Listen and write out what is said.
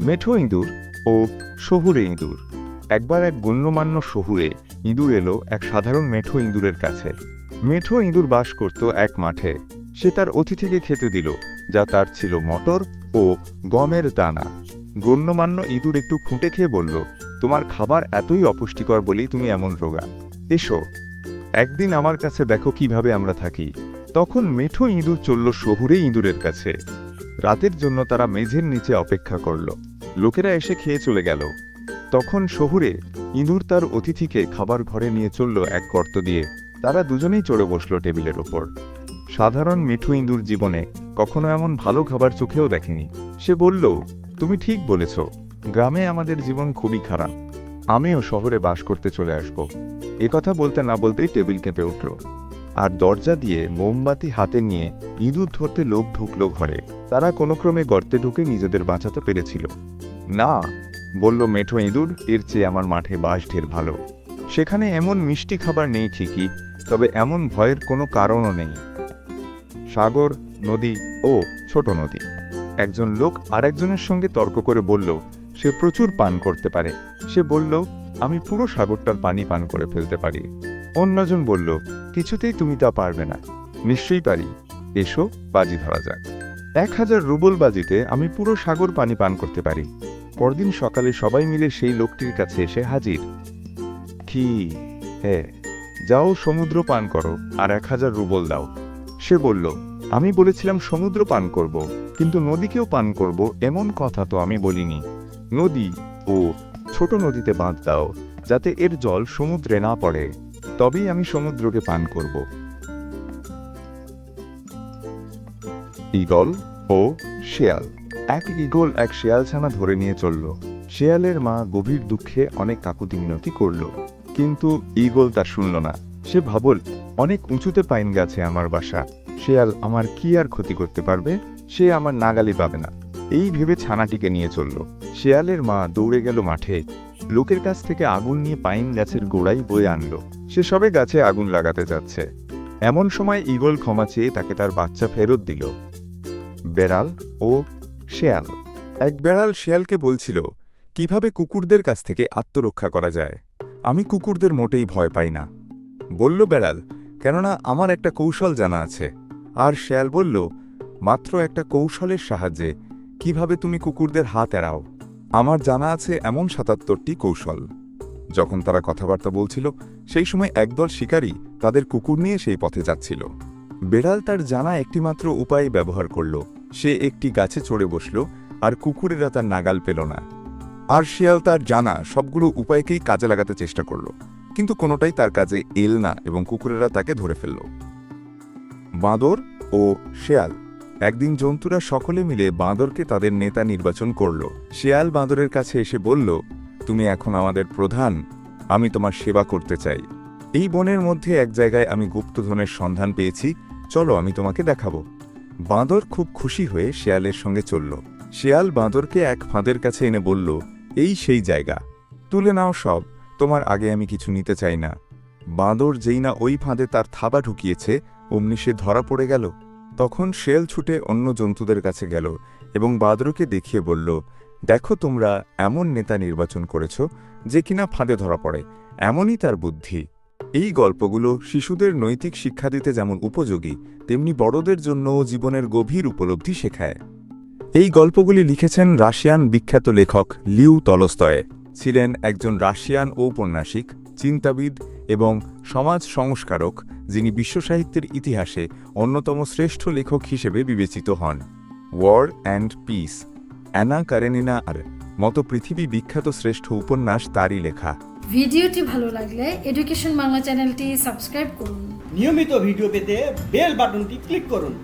মেঠো ইঁদুর ও শহুরে ইঁদুর। একবার এক গণ্যমান্য শহুরে ইঁদুর এলো এক সাধারণ মেঠো ইঁদুরের কাছে। মেঠো ইঁদুর বাস করত এক মাঠে। সে তার অতিথিকে খেতে দিল, যা তার ছিল মটর ও গমের দানা। গণ্যমান্য ইঁদুর একটু খুঁটে খেয়ে বলল, তোমার খাবার এতই অপুষ্টিকর বলেই তুমি এমন রোগা। এসো, একদিন আমার কাছে দেখো কীভাবে আমরা থাকি। তখন মেঠো ইঁদুর চলল শহুরে ইঁদুরের কাছে। রাতের জন্য তারা মেঝের নিচে অপেক্ষা করল। লোকেরা এসে খেয়ে চলে গেল। তখন শহুরে ইঁদুর তার অতিথিকে খাবার ঘরে নিয়ে চলল এক গর্ত দিয়ে। তারা দুজনেই চড়ে বসল টেবিলের ওপর। সাধারণ মিঠু ইঁদুর জীবনে কখনো এমন ভালো খাবার চোখেও দেখেনি। সে বলল, তুমি ঠিক বলেছ। গ্রামে আমাদের জীবন খুবই খারাপ। আমিও শহরে বাস করতে চলে আসব। কথা বলতে না বলতেই টেবিল কেঁপে উঠল। আর দরজা দিয়ে মোমবাতি হাতে নিয়ে ইঁদুর ধরতে লোক ঢুকলো ঘরে। তারা কোনো ক্রমে গর্তে ঢুকে নিজেদের বাঁচাতে পেরেছিল। না, বলল, মেঠো ইঁদুর, এর চেয়ে আমার মাঠে বাস ঢের ভালো। সেখানে এমন মিষ্টি খাবার নেই ঠিকই, তবে এমন ভয়ের কোনো কারণও নেই। সাগর, নদী, ও ছোট নদী। একজন লোক আরেকজনের সঙ্গে তর্ক করে বলল, সে প্রচুর পান করতে পারে। সে বলল, আমি পুরো সাগরটার পানি পান করে ফেলতে পারি। অন্যজন বলল, কিছুতেই তুমি তা পারবে না। নিশ্চয়ই পারি। এসো, বাজি ধরা যাক। এক হাজার রুবল বাজিতে আমি পুরো সাগর পানি পান করতে পারি। পরদিন সকালে সবাই মিলে সেই লোকটির কাছে এসে হাজির। কি? হ্যাঁ যাও সমুদ্র পান করো আর এক হাজার রুবল দাও। সে বলল, আমি বলেছিলাম সমুদ্র পান করব, কিন্তু নদীকেও পান করব এমন কথা তো আমি বলিনি। নদী ও ছোট নদীতে বাঁধ দাও, যাতে এর জল সমুদ্রে না পড়ে। তবেই আমি সমুদ্রকে পান করব। ঈগল ও শেয়াল এক ঈগল এক শেয়াল ছানা ধরে নিয়ে চলল। শেয়ালের মা গভীর দুঃখে অনেক কাকুতি মিনতি করল। কিন্তু ঈগল তা শুনল না। সে ভাবল, অনেক উঁচুতে পাইন গাছে আমার বাসা। শেয়াল আমার কি আর ক্ষতি করতে পারবে? সে আমার নাগালি পাবে না। এই ভেবে ছানাটিকে নিয়ে চলল। শেয়ালের মা দৌড়ে গেল মাঠে। লোকের কাছ থেকে আগুন নিয়ে পাইন গাছের গোড়াই বয়ে আনলো। সে সবে গাছে আগুন লাগাতে যাচ্ছে। এমন সময় ঈগল ক্ষমা চেয়ে তাকে তার বাচ্চা ফেরত দিল। বেড়াল ও শেয়াল। এক বেড়াল শেয়ালকে বলছিল, কীভাবে কুকুরদের কাছ থেকে আত্মরক্ষা করা যায়? আমি কুকুরদের মোটেই ভয় পাই না। বলল বেড়াল, কেননা আমার একটা কৌশল জানা আছে। আর শেয়াল বলল, মাত্র একটা কৌশলের সাহায্যে কীভাবে তুমি কুকুরদের হাত এড়াও? আমার জানা আছে এমন সাতাত্তরটি কৌশল। যখন তারা কথাবার্তা বলছিল, সেই সময় একদল শিকারী তাদের কুকুর নিয়ে সেই পথে যাচ্ছিল। বেড়াল তার জানা একটিমাত্র উপায় ব্যবহার করল। সে একটি গাছে চড়ে বসল, আর কুকুরেরা তার নাগাল পেল না। আর শিয়াল তার জানা সবগুলো উপায়কেই কাজে লাগাতে চেষ্টা করল, কিন্তু কোনোটাই তার কাজে এল না এবং কুকুরেরা তাকে ধরে ফেলল। বাঁদর ও শেয়াল, একদিন জন্তুরা সকলে মিলে বাঁদরকে তাদের নেতা নির্বাচন করল। শেয়াল বাঁদরের কাছে এসে বলল, তুমি এখন আমাদের প্রধান, আমি তোমার সেবা করতে চাই। এই বনের মধ্যে এক জায়গায় আমি গুপ্তধনের সন্ধান পেয়েছি, চলো আমি তোমাকে দেখাবো। বাঁদর খুব খুশি হয়ে শেয়ালের সঙ্গে চলল। শেয়াল বাঁদরকে এক ফাঁদের কাছে এনে বলল, এই সেই জায়গা। তুলে নাও সব, তোমার আগে আমি কিছু নিতে চাই না। বাঁদর যেই না ওই ফাঁদে তার থাবা ঢুকিয়েছে, অমনি সে ধরা পড়ে গেল। তখন শেল ছুটে অন্য জন্তুদের কাছে গেল এবং বাঁদরকে দেখিয়ে বলল, দেখো তোমরা এমন নেতা নির্বাচন করেছ যে কিনা ফাঁদে ধরা পড়ে, এমনই তার বুদ্ধি। এই গল্পগুলো শিশুদের নৈতিক শিক্ষা দিতে যেমন উপযোগী, তেমনি বড়দের জন্যও জীবনের গভীর উপলব্ধি শেখায়। এই গল্পগুলি লিখেছেন রাশিয়ান বিখ্যাত লেখক লিউ তলস্তয়ে। ছিলেন একজন রাশিয়ান ঔপন্যাসিক, চিন্তাবিদ এবং সমাজ সংস্কারক, যিনি বিশ্বসাহিত্যের ইতিহাসে অন্যতম শ্রেষ্ঠ লেখক হিসেবে বিবেচিত হন। War and Peace Anna Karenina আর মতো পৃথিবী বিখ্যাত শ্রেষ্ঠ উপন্যাস তারই লেখা। ভিডিওটি ভালো লাগলে এডুকেশন বাংলা চ্যানেলটি সাবস্ক্রাইব করুন। নিয়মিত ভিডিও পেতে বেল বাটনটি ক্লিক করুন।